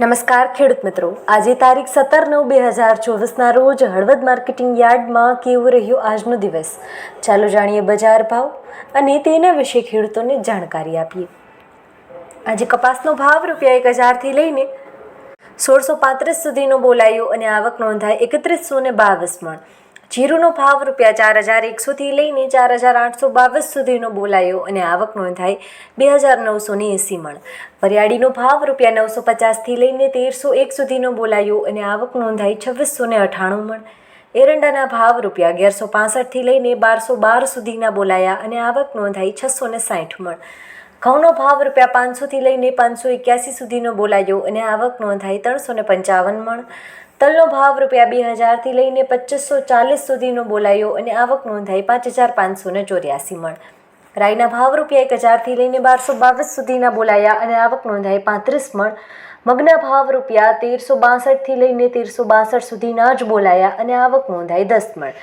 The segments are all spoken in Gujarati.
નમસ્કાર ખેડૂત મિત્રો. આજે તારીખ સત્તર નવ બે હજાર ચોવીસના રોજ હળવદ માર્કેટિંગ યાર્ડમાં કેવો રહ્યો આજનો દિવસ? ચાલો જાણીએ બજાર ભાવ અને તેના વિશે ખેડૂતોને જાણકારી આપીએ. આજે કપાસનો ભાવ રૂપિયા એક હજારથી લઈને સોળસો પાંત્રીસ સુધીનો બોલાયો અને આવક નોંધાય એકત્રીસો ને બાવીસ મણ. જીરુનો ભાવ રૂપિયા ચાર હજાર એકસોથી લઈને ચાર હજાર આઠસો બાવીસ સુધીનો બોલાયો અને આવક નોંધાય બે હજાર નવસો ને એંસી મણ. વરિયાળીનો ભાવ રૂપિયા નવસો પચાસથી લઈને તેરસો એક સુધીનો બોલાયો અને આવક નોંધાઈ છવ્વીસો ને અઠ્ઠાણું મણ. એરંડાના ભાવ રૂપિયા અગિયારસો પાસઠથી લઈને બારસો બાર સુધીના બોલાયા અને આવક નોંધાઈ છસો ને સાઠ મણ. ઘઉંનો ભાવ રૂપિયા પાંચસોથી લઈને પાંચસો એક્યાસી સુધીનો બોલાયો અને આવક નોંધાઈ ત્રણસો ને પંચાવન મણ. તલનો ભાવ રૂપિયા બે હજારથી લઈને પચીસો ચાલીસ સુધીનો બોલાયો અને આવક નોંધાઈ પાંચ હજાર પાંચસો ને ચોર્યાસી મણ. રાઈના ભાવ રૂપિયા એક હજારથી લઈને બારસો બાવીસ સુધીના બોલાયા અને આવક નોંધાઈ પાંત્રીસ મણ. મગના ભાવ રૂપિયા તેરસો બાસઠથી લઈને તેરસો બાસઠ સુધીના જ બોલાયા અને આવક નોંધાઈ દસ મણ.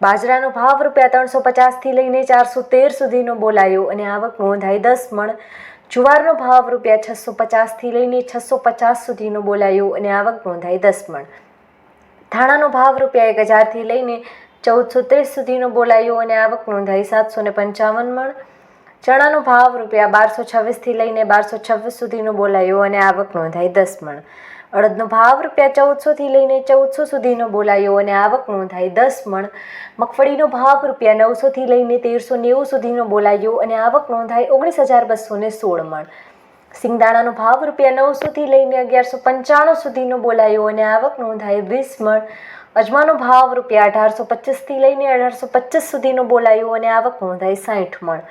બાજરાનો ભાવ રૂપિયા ત્રણસો પચાસથી લઈને ચારસો તેર સુધીનો બોલાયો અને આવક નોંધાઈ દસ મણ. જુવારનો ભાવ રૂપિયા છસો પચાસથી લઈને છસો પચાસ સુધીનો બોલાયો અને આવક નોંધાઈ દસ મણ. ધાણાનો ભાવ રૂપિયા એક હજારથી લઈને ચૌદસો ત્રીસ સુધીનો બોલાયો અને આવક નોંધાઈ સાતસો ને પંચાવન મણ. ચણાનો ભાવ રૂપિયા બારસો છવ્વીસથી લઈને બારસો છવ્વીસ સુધીનો બોલાયો અને આવક નોંધાઈ દસ મણ. અડદનો ભાવ રૂપિયા ચૌદસોથી લઈને ચૌદસો સુધીનો બોલાયો અને આવક નોંધાઈ દસ મણ. મગફળીનો ભાવ રૂપિયા નવસોથી લઈને તેરસો નેવું સુધીનો બોલાયો અને આવક નોંધાઈ ઓગણીસ હજાર બસો ને સોળ મણ. સિંગદાણાનો ભાવ રૂપિયા નવસોથી લઈને અગિયારસો પંચાણું સુધીનો બોલાયો અને આવક નોંધાઈ વીસ મણ. અજમાનો ભાવ રૂપિયા અઢારસો પચીસથી લઈને અઢારસો પચીસ સુધીનો બોલાયો અને આવક નોંધાઈ સાઠ મણ.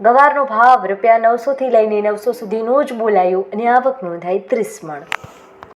ગવારનો ભાવ રૂપિયા નવસોથી લઈને નવસો સુધીનો જ બોલાયો અને આવક નોંધાઈ ત્રીસ મણ.